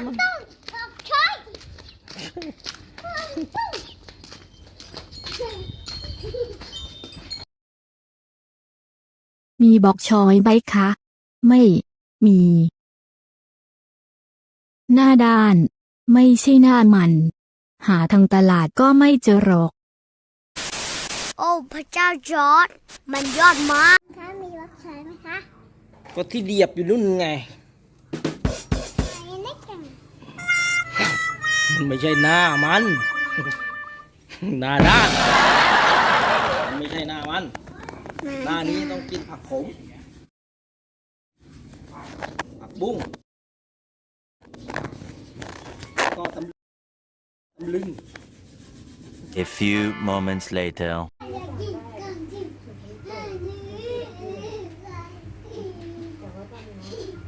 มีบอกชอยไหมคะ ไม่มี หน้าด้าน ไม่ใช่หน้ามัน หาทางตลาดก็ไม่เจอหรอก โอ้พระเจ้าจอดมันยอดมาก คะมีรัใช้ไหมคะ ก็ที่เดียบอยู่นู่นไง ไม่ใช่หน้ามันหน้าด้านมันไม่ใช่หน้ามัน หน้านี้ต้องกินผักขม ผักบุ้งก็ตำตำลึง A few moments later.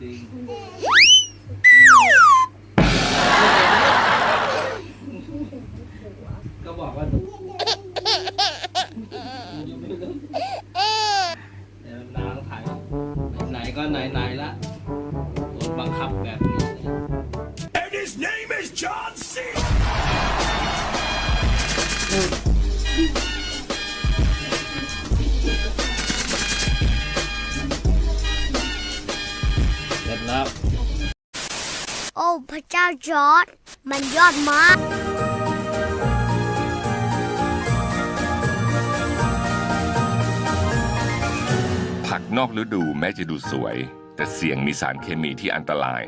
อย ก็ไหนๆละโดนบังคับแบบนี้ And his name is John C. เสร็จแล้ว โอ้ พระเจ้าจอร์ดมันยอดมาก ผักนอกฤดูแม้จะดูสวย แต่เสี่ยงมีสารเคมีที่อันตราย